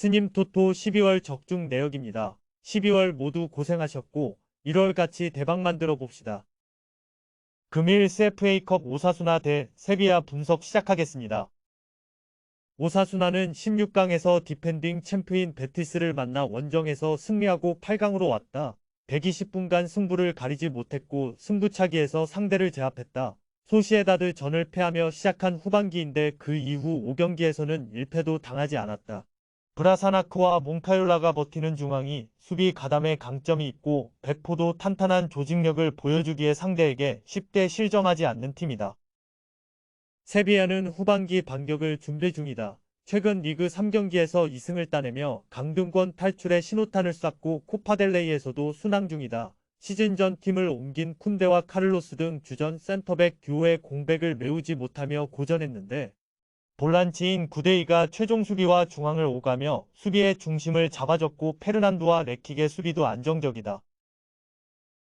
스님 토토 12월 적중 내역입니다. 12월 모두 고생하셨고 1월 같이 대박 만들어 봅시다. 금일 CFA컵 오사수나 대 세비야 분석 시작하겠습니다. 오사수나는 16강에서 디펜딩 챔프인 베티스를 만나 원정에서 승리하고 8강으로 왔다. 120분간 승부를 가리지 못했고 승부차기에서 상대를 제압했다. 소시에다드 전을 패하며 시작한 후반기인데 그 이후 5경기에서는 1패도 당하지 않았다. 브라사나크와 몽카율라가 버티는 중앙이 수비 가담에 강점이 있고 백포도 탄탄한 조직력을 보여주기에 상대에게 쉽게 실점하지 않는 팀이다. 세비야는 후반기 반격을 준비 중이다. 최근 리그 3경기에서 2승을 따내며 강등권 탈출의 신호탄을 쐈고 코파델레이에서도 순항 중이다. 시즌 전 팀을 옮긴 쿤데와 카를로스 등 주전 센터백 듀오의 공백을 메우지 못하며 고전했는데 볼란치인 구데이가 최종 수비와 중앙을 오가며 수비의 중심을 잡아줬고 페르난도와 레킥의 수비도 안정적이다.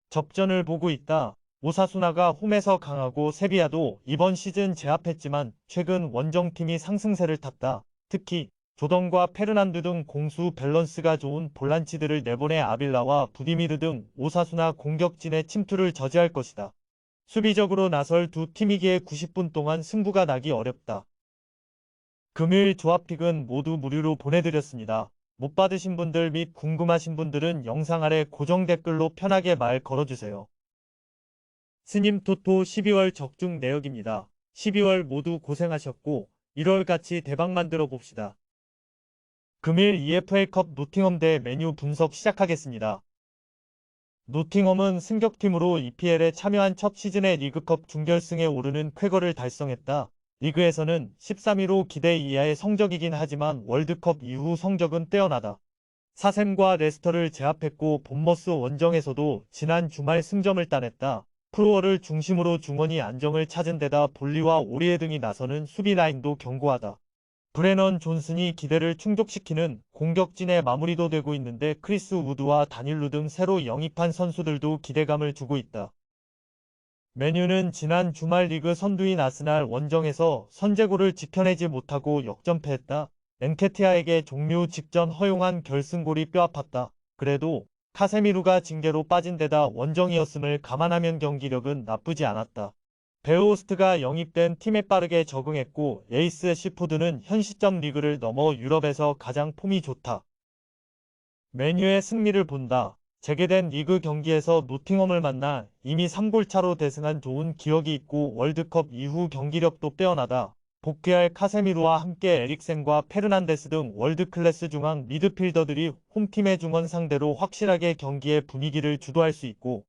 접전을 보고 있다. 오사수나가 홈에서 강하고 세비야도 이번 시즌 제압했지만 최근 원정팀이 상승세를 탔다. 특히 조던과 페르난드 등 공수 밸런스가 좋은 볼란치들을 내보내 아빌라와 부디미르 등 오사수나 공격진의 침투를 저지할 것이다. 수비적으로 나설 두 팀이기에 90분 동안 승부가 나기 어렵다. 금요일 조합픽은 모두 무료로 보내드렸습니다. 못 받으신 분들 및 궁금하신 분들은 영상 아래 고정 댓글로 편하게 말 걸어주세요. 스님 토토 12월 적중 내역입니다. 12월 모두 고생하셨고 1월 같이 대박 만들어 봅시다. 금일 EFL컵 노팅엄 대 메뉴 분석 시작하겠습니다. 노팅엄은 승격팀으로 EPL에 참여한 첫 시즌의 리그컵 준결승에 오르는 쾌거를 달성했다. 리그에서는 13위로 기대 이하의 성적이긴 하지만 월드컵 이후 성적은 뛰어나다. 사샘과 레스터를 제압했고 본머스 원정에서도 지난 주말 승점을 따냈다. 프로어를 중심으로 중원이 안정을 찾은 데다 볼리와 오리에 등이 나서는 수비 라인도 견고하다. 브레넌 존슨이 기대를 충족시키는 공격진의 마무리도 되고 있는데 크리스 우드와 다닐루 등 새로 영입한 선수들도 기대감을 주고 있다. 메뉴는 지난 주말 리그 선두인 아스날 원정에서 선제골을 지켜내지 못하고 역전패했다. 엔케티아에게 종료 직전 허용한 결승골이 뼈아팠다. 그래도 카세미루가 징계로 빠진 데다 원정이었음을 감안하면 경기력은 나쁘지 않았다. 베오스트가 영입된 팀에 빠르게 적응했고 에이스 시푸드는 현 시점 리그를 넘어 유럽에서 가장 폼이 좋다. 메뉴의 승리를 본다. 재개된 리그 경기에서 노팅엄을 만나 이미 3골 차로 대승한 좋은 기억이 있고 월드컵 이후 경기력도 빼어나다. 복귀할 카세미루와 함께 에릭센과 페르난데스 등 월드클래스 중앙 미드필더들이 홈팀의 중원 상대로 확실하게 경기의 분위기를 주도할 수 있고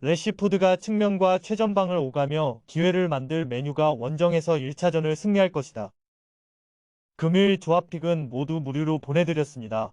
레시푸드가 측면과 최전방을 오가며 기회를 만들 메뉴가 원정에서 1차전을 승리할 것이다. 금요일 조합픽은 모두 무료로 보내드렸습니다.